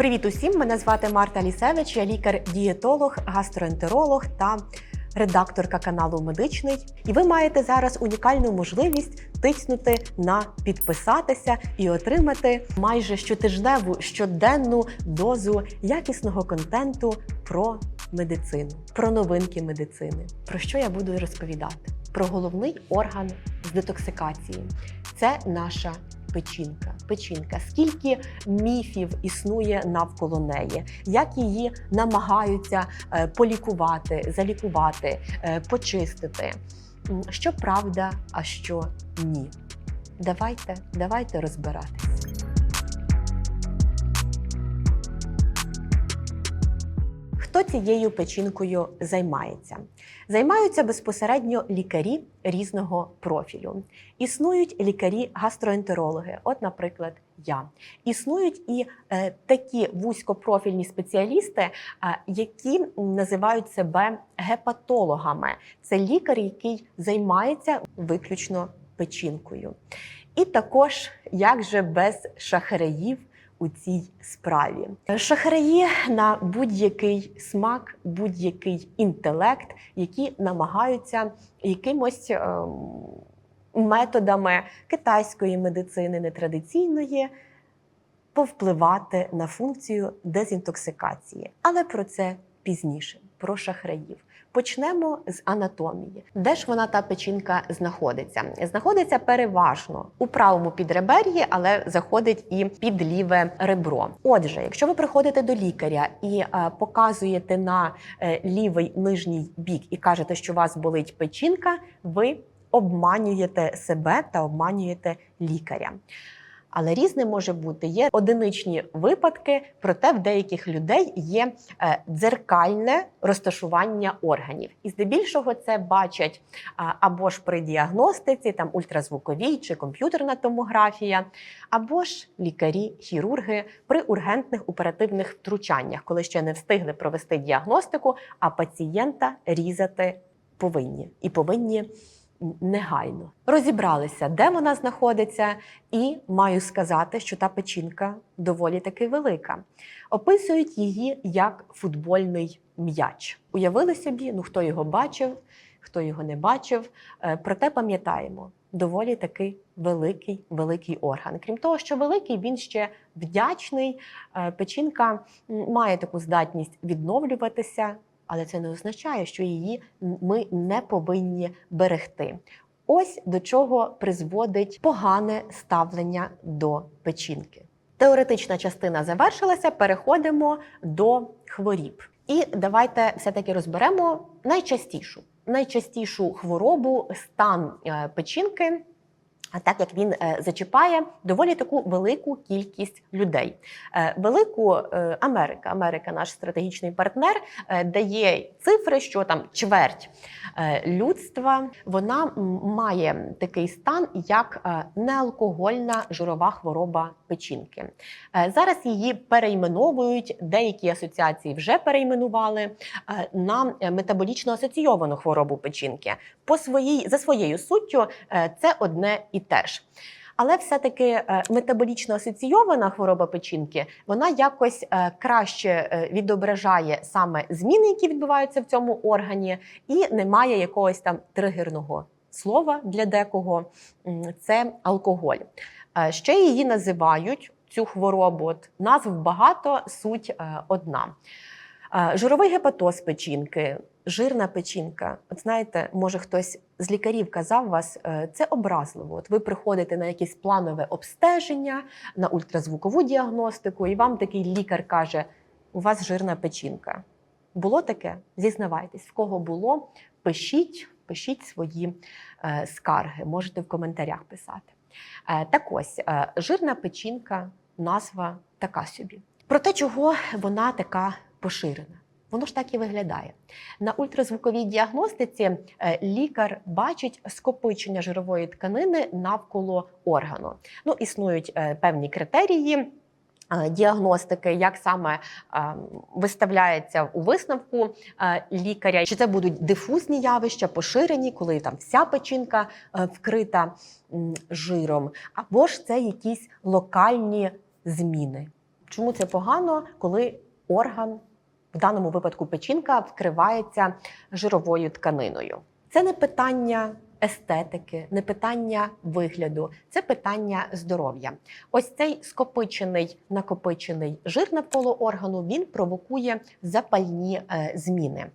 Привіт усім! Мене звати Марта Лісевич, я лікар-дієтолог, гастроентеролог та редакторка каналу Медичний. І ви маєте зараз унікальну можливість тиснути на підписатися і отримати майже щотижневу щоденну дозу якісного контенту про медицину, про новинки медицини. Про що я буду розповідати? Про головний орган з детоксикації це наша печінка. Печінка. Скільки міфів існує навколо неї, як її намагаються е, полікувати, залікувати, е, почистити. Що правда, а що ні. Давайте, давайте розбиратись. Хто цією печінкою займається? Займаються безпосередньо лікарі різного профілю. Існують лікарі-гастроентерологи, от, наприклад, я. Існують і е, такі вузькопрофільні спеціалісти, е, які називають себе гепатологами. Це лікар, який займається виключно печінкою. І також, як же без шахраїв у цій справі. Шахраї на будь-який смак, будь-який інтелект, які намагаються якимось ем, методами китайської медицини нетрадиційної повпливати на функцію дезінтоксикації. Але про це пізніше, про шахраїв. Почнемо з анатомії. Де ж вона та печінка знаходиться? Знаходиться переважно у правому підребер'ї, але заходить і під ліве ребро. Отже, якщо ви приходите до лікаря і е, показуєте на е, лівий нижній бік і кажете, що у вас болить печінка, ви обманюєте себе та обманюєте лікаря. Але різне може бути. Є одиничні випадки, проте в деяких людей є е, дзеркальне розташування органів. І здебільшого це бачать або ж при діагностиці, там ультразвуковій чи комп'ютерна томографія, або ж лікарі, хірурги при ургентних оперативних втручаннях, коли ще не встигли провести діагностику, а пацієнта різати повинні і повинні негайно. Розібралися, де вона знаходиться, і маю сказати, що та печінка доволі таки велика. Описують її як футбольний м'яч. Уявили собі, ну хто його бачив, хто його не бачив. Е, Проте пам'ятаємо, доволі таки великий великий орган. Крім того, що великий, він ще вдячний. Е, Печінка має таку здатність відновлюватися, але це не означає, що її ми не повинні берегти. Ось до чого призводить погане ставлення до печінки. Теоретична частина завершилася. Переходимо до хворіб. І давайте все-таки розберемо найчастішу, найчастішу хворобу стан е, печінки. А так як він е, зачіпає доволі таку велику кількість людей. Е, Велику е, Америка, Америка, наш стратегічний партнер, дає цифри, що там чверть людства вона має такий стан, як неалкогольна жирова хвороба печінки. Зараз її перейменовують, деякі асоціації вже перейменували на метаболічно асоційовану хворобу печінки. По своїй за своєю суттю це одне і те ж. Але все-таки е, метаболічно асоційована хвороба печінки вона якось е, краще е, відображає саме зміни, які відбуваються в цьому органі, і немає якогось там тригерного слова для декого. Це алкоголь. Ще її називають цю хворобу. От назв багато, суть одна. Жировий гепатоз печінки, жирна печінка. От знаєте, може хтось з лікарів казав вас, е, це образливо. От ви приходите на якесь планове обстеження, на ультразвукову діагностику, і вам такий лікар каже: у вас жирна печінка. Було таке? Зізнавайтесь, в кого було, пишіть, пишіть свої е, скарги, можете в коментарях писати. Е, так ось, жирна печінка, назва така собі. Про те, чого вона така поширена. Воно ж так і виглядає. На ультразвуковій діагностиці е, лікар бачить скопичення жирової тканини навколо органу. Ну, існують е, певні критерії. е, Діагностики, як саме виставляється у висновку лікаря, чи це будуть дифузні явища, поширені, коли там вся печінка вкрита жиром, або ж це якісь локальні зміни. Чому це погано, коли орган, в даному випадку печінка, вкривається жировою тканиною? Це не питання естетики, не питання вигляду, це питання здоров'я. Ось цей скопичений накопичений жир навколо органу він провокує запальні е, зміни.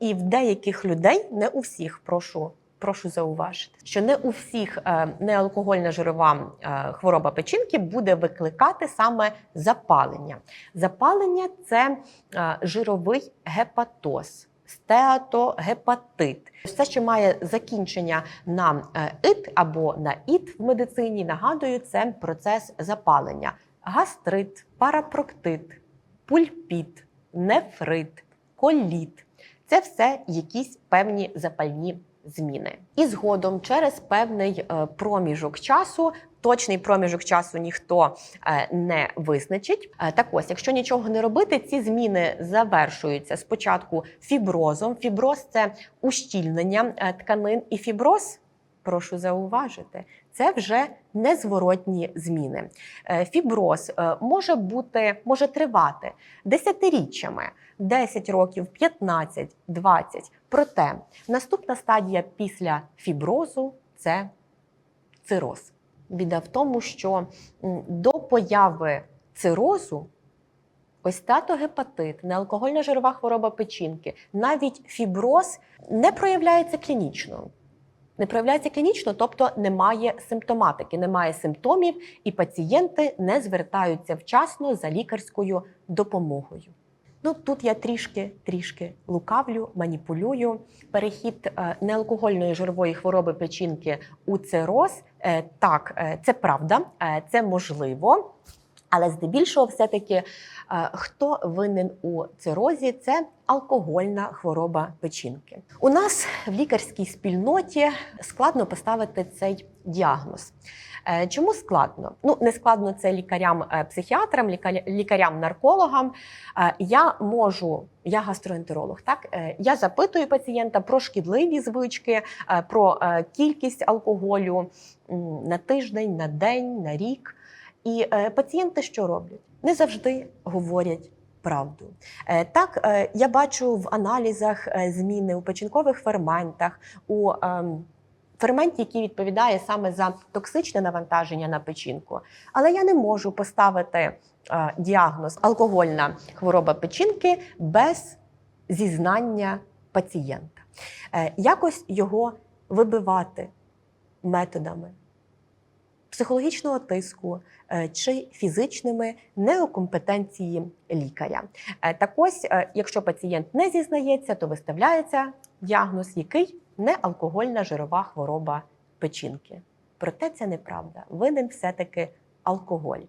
І в деяких людей, не у всіх, прошу. Прошу зауважити, що не у всіх е, неалкогольна жирова е, хвороба печінки буде викликати саме запалення. Запалення це е, жировий гепатоз, стеатогепатит. Все, що має закінчення на ит або на іт в медицині, нагадую, це процес запалення: гастрит, парапроктит, пульпіт, нефрит, коліт. Це все якісь певні запальні зміни. І згодом, через певний е, проміжок часу, точний проміжок часу ніхто е, не визначить. Е, Так ось, якщо нічого не робити, ці зміни завершуються спочатку фіброзом. Фіброз це ущільнення тканин, і фіброз. Прошу зауважити, це вже незворотні зміни. Е, Фіброз е, може бути, може тривати десятиріччями, 10 років, 15, 20. Проте наступна стадія після фіброзу це цироз. Біда в тому, що до появи цирозу ось татогепатит, неалкогольна жирова хвороба печінки, навіть фіброз не проявляється клінічно. Не проявляється клінічно, тобто немає симптоматики, немає симптомів, і пацієнти не звертаються вчасно за лікарською допомогою. Ну тут я трішки трішки лукавлю, маніпулюю. Перехід е, неалкогольної жирової хвороби печінки у цироз. е, Так, е, це правда, це можливо. Але здебільшого, все-таки, е, хто винен у цирозі, це алкогольна хвороба печінки. У нас в лікарській спільноті складно поставити цей діагноз. Е, Чому складно? Ну не складно це лікарям-психіатрам, лікарям-наркологам. Е, Я можу, я гастроентеролог, так я запитую пацієнта про шкідливі звички, про кількість алкоголю на тиждень, на день, на рік. І е, пацієнти що роблять? Не завжди говорять правду. Е, так, е, я бачу в аналізах зміни у печінкових ферментах, у ем, ферменті, який відповідає саме за токсичне навантаження на печінку. Але я не можу поставити діагноз алкогольна хвороба печінки без зізнання пацієнта. Якось його вибивати методами психологічного тиску е, чи фізичними неокомпетенції лікаря. Е, Так ось, е, якщо пацієнт не зізнається, то виставляється діагноз, який не алкогольна жирова хвороба печінки. Проте це неправда. Винен все-таки алкоголь.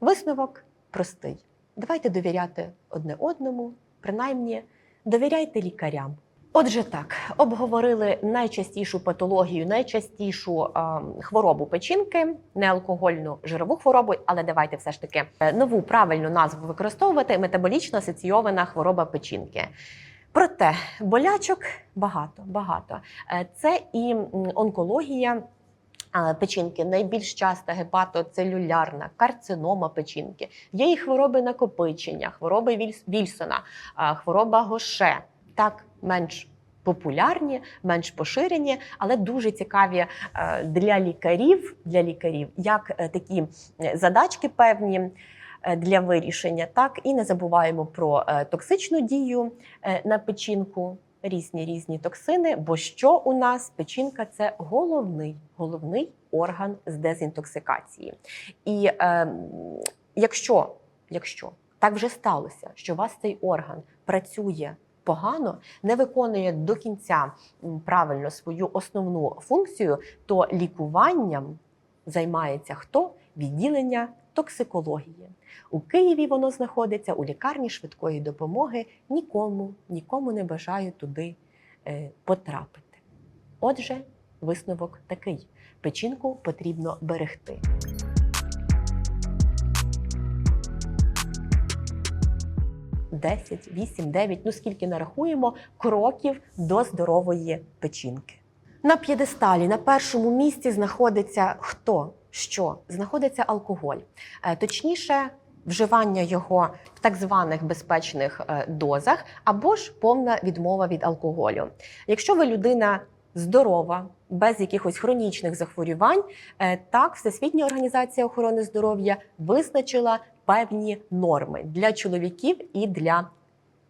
Висновок простий. Давайте довіряти одне одному, принаймні довіряйте лікарям. Отже, так обговорили найчастішу патологію, найчастішу е, хворобу печінки, неалкогольну жирову хворобу, але давайте все ж таки е, нову правильну назву використовувати метаболічно асоційована хвороба печінки. Проте болячок багато, багато. Е, Це і онкологія. Печінки найбільш часто гепатоцелюлярна, карцинома печінки. Є і хвороби накопичення, хвороби Вільсона, хвороба Гоше. Так, менш популярні, менш поширені, але дуже цікаві е, для лікарів, для лікарів, як е, такі е, задачки певні для вирішення. Так і не забуваємо про токсичну дію на печінку. Різні різні токсини, бо що у нас печінка це головний головний орган з дезінтоксикації. І е, якщо, якщо так вже сталося, що у вас цей орган працює погано, не виконує до кінця правильно свою основну функцію, то лікуванням займається хто? Відділення токсикології. У Києві воно знаходиться у лікарні швидкої допомоги. Нікому, нікому не бажаю туди е, потрапити. Отже, висновок такий: печінку потрібно берегти. Десять, вісім, дев'ять, ну скільки нарахуємо кроків до здорової печінки. На п'єдесталі на першому місці знаходиться хто? Що? Знаходиться алкоголь. Е, Точніше, вживання його в так званих безпечних е, дозах, або ж повна відмова від алкоголю. Якщо ви людина здорова, без якихось хронічних захворювань, е, так Всесвітня організація охорони здоров'я визначила певні норми для чоловіків і для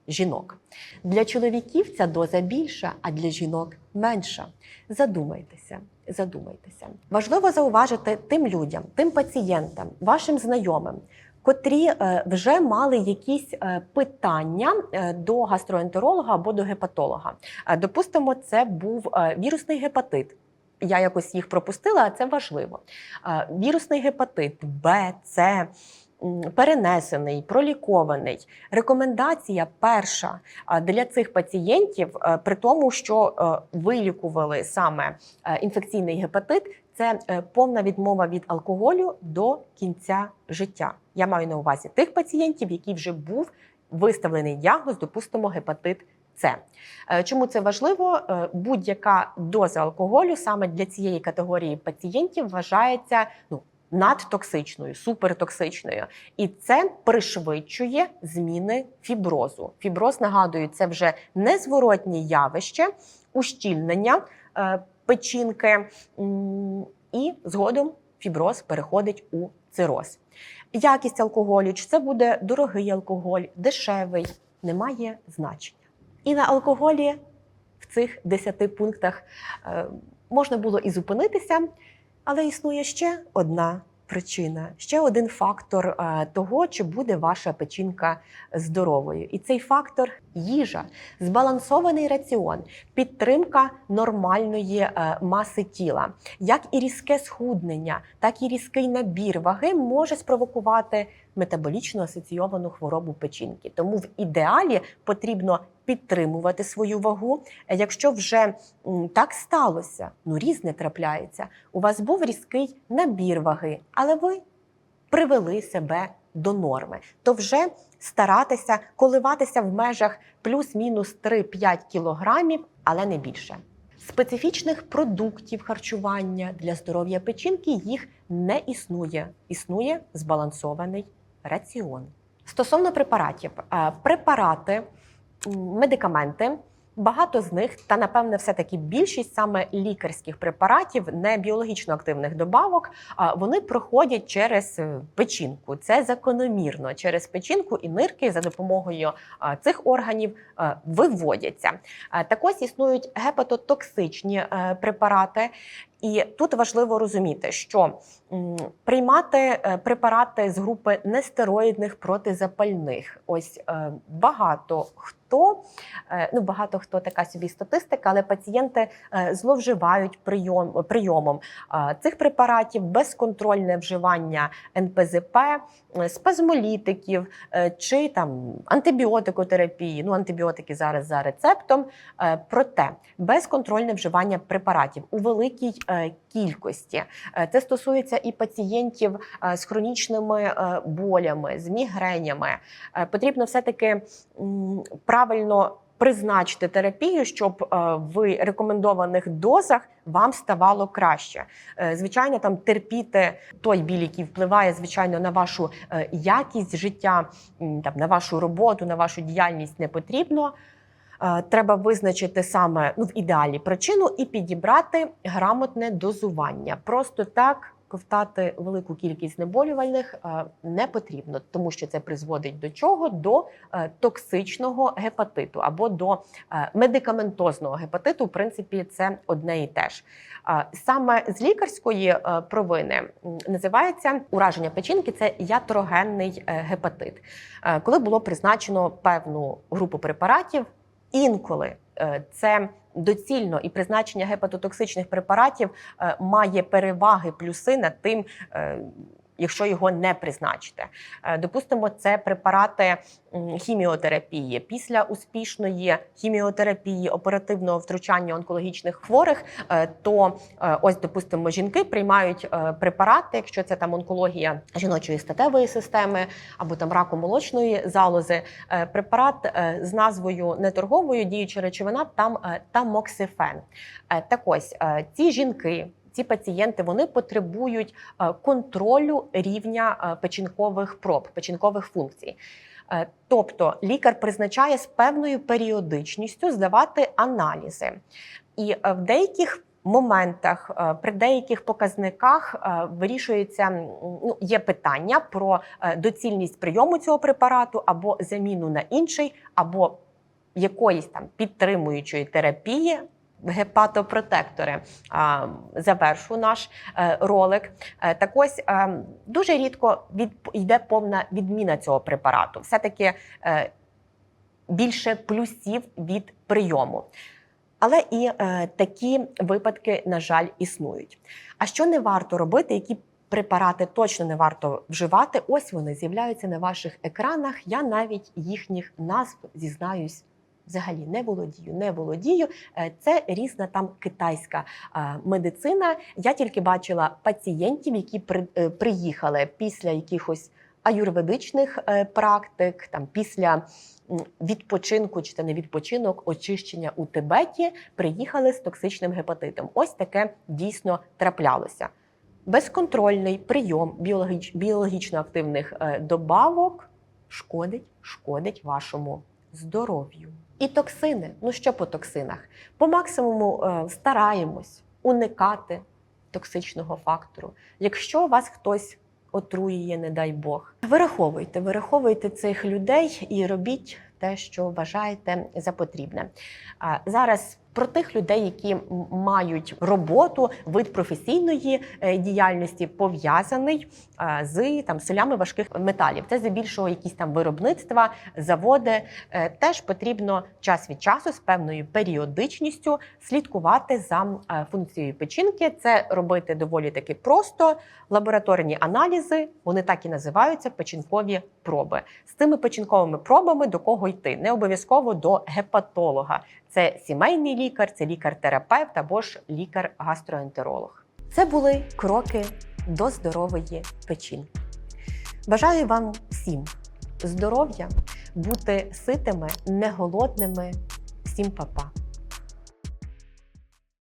жінок. Для чоловіків ця доза більша, а для жінок менша. Задумайтеся, задумайтеся. Важливо зауважити тим людям, тим пацієнтам, вашим знайомим. Котрі е, вже мали якісь е, питання е, до гастроентеролога або до гепатолога. Допустимо, це був вірусний гепатит. Я якось їх пропустила, а це важливо. Вірусний гепатит Б, С, перенесений, пролікований. Рекомендація перша для цих пацієнтів, при тому, що вилікували саме інфекційний гепатит, це повна відмова від алкоголю до кінця життя. Я маю на увазі тих пацієнтів, які вже був виставлений діагноз, допустимо, гепатит. С. Е, Чому це важливо? Е, Будь-яка доза алкоголю саме для цієї категорії пацієнтів вважається ну, надтоксичною, супертоксичною. І це пришвидшує зміни фіброзу. Фіброз, нагадую, це вже незворотнє явище, ущільнення е, печінки, і згодом фіброз переходить у цироз. Якість алкоголю, чи це буде дорогий алкоголь, дешевий, не має значення. І на алкоголі в цих 10 пунктах е, можна було і зупинитися, але існує ще одна причина, ще один фактор е, того, чи буде ваша печінка здоровою. І цей фактор їжа, збалансований раціон, підтримка нормальної е, маси тіла, як і різке схуднення, так і різкий набір ваги може спровокувати метаболічно асоційовану хворобу печінки. Тому в ідеалі потрібно підтримувати свою вагу. Якщо вже так сталося, ну різне трапляється. У вас був різкий набір ваги, але ви привели себе до норми, то вже старатися коливатися в межах плюс-мінус 3-5 кілограмів, але не більше. Специфічних продуктів харчування для здоров'я печінки їх не існує. Існує збалансований раціон. Стосовно препаратів, Е, препарати, медикаменти. Багато з них, та напевне, все таки більшість саме лікарських препаратів, не біологічно активних добавок, вони проходять через е, печінку. Це закономірно через печінку і нирки за допомогою цих органів е, виводяться. Е, Так ось існують гепатотоксичні препарати. І тут важливо розуміти, що приймати е, препарати з групи нестероїдних протизапальних. Ось е, багато хто, е, ну багато хто така собі статистика, але пацієнти зловживають прийом, прийомом цих препаратів, безконтрольне вживання НПЗП, спазмолітиків чи там антибіотикотерапії. Ну, антибіотики зараз за рецептом. Проте безконтрольне вживання препаратів у великій кількості. Е, Це стосується і пацієнтів е, з хронічними е, болями, з мігренями. Е, Потрібно все-таки правильно. Призначити терапію, щоб е, в рекомендованих дозах вам ставало краще. Е, Звичайно, там терпіти той біль, який впливає звичайно на вашу е, якість життя, там на вашу роботу, на вашу діяльність не потрібно. Е, Треба визначити саме ну, в ідеалі причину і підібрати грамотне дозування. Просто так ковтати велику кількість знеболювальних е, не потрібно, тому що це призводить до чого? До е, токсичного гепатиту або до медикаментозного гепатиту. В принципі, це одне і те ж. Саме з лікарської провини називається ураження печінки. Це ятрогенний гепатит. Коли було призначено певну групу препаратів, інколи е, це доцільно і призначення гепатотоксичних препаратів е, має переваги, плюси над тим. Якщо його не призначити, Е, допустимо, це препарати хіміотерапії. Після успішної хіміотерапії, оперативного втручання онкологічних хворих, е, то е, ось, допустимо, жінки приймають препарати, якщо це там онкологія жіночої статевої системи або там раку молочної залози. Препарат з назвою неторговою діюча речовина там тамоксифен. Так ось ці жінки ці пацієнти вони потребують е, контролю рівня е, печінкових проб, печінкових функцій. Е, Тобто лікар призначає з певною періодичністю здавати аналізи. І в деяких моментах, при деяких показниках вирішується ну, є питання про доцільність прийому цього препарату або заміну на інший, або якоїсь там підтримуючої терапії. Гепатопротектори завершу наш е, ролик. Е, так ось е, дуже рідко від, йде повна відміна цього препарату. Все-таки більше плюсів від прийому. Але і такі випадки, на жаль, існують. А що не варто робити, які препарати точно не варто вживати? Ось вони з'являються на ваших екранах. Я навіть їхніх назв зізнаюсь. Взагалі не володію, не володію. Е, Це різна там китайська медицина. Я тільки бачила пацієнтів, які е, приїхали після якихось аюрведичних е, практик, там після відпочинку чи це не відпочинок, очищення у Тибеті, приїхали з токсичним гепатитом. Ось таке дійсно траплялося. Безконтрольний прийом біологіч, біологічно активних добавок шкодить, шкодить вашому здоров'ю. І токсини. Ну що по токсинах? По максимуму е, стараємось уникати токсичного фактору. Якщо вас хтось отруює, не дай Бог, вираховуйте, вираховуйте цих людей і робіть те, що вважаєте за потрібне. Зараз про тих людей, які мають роботу, вид професійної е, діяльності пов'язаний е, з там солями важких металів. Це здебільшого якісь там виробництва, заводи. Е, Теж потрібно час від часу з певною періодичністю слідкувати за функцією печінки. Це робити доволі таки просто. Лабораторні аналізи вони так і називаються печінкові проби. З цими печінковими пробами до кого йти? Не обов'язково до гепатолога. Це сімейний лікар, це лікар-терапевт або ж лікар-гастроентеролог. Це були кроки до здорової печінки. Бажаю вам всім здоров'я, бути ситими, не голодними. Всім па-па!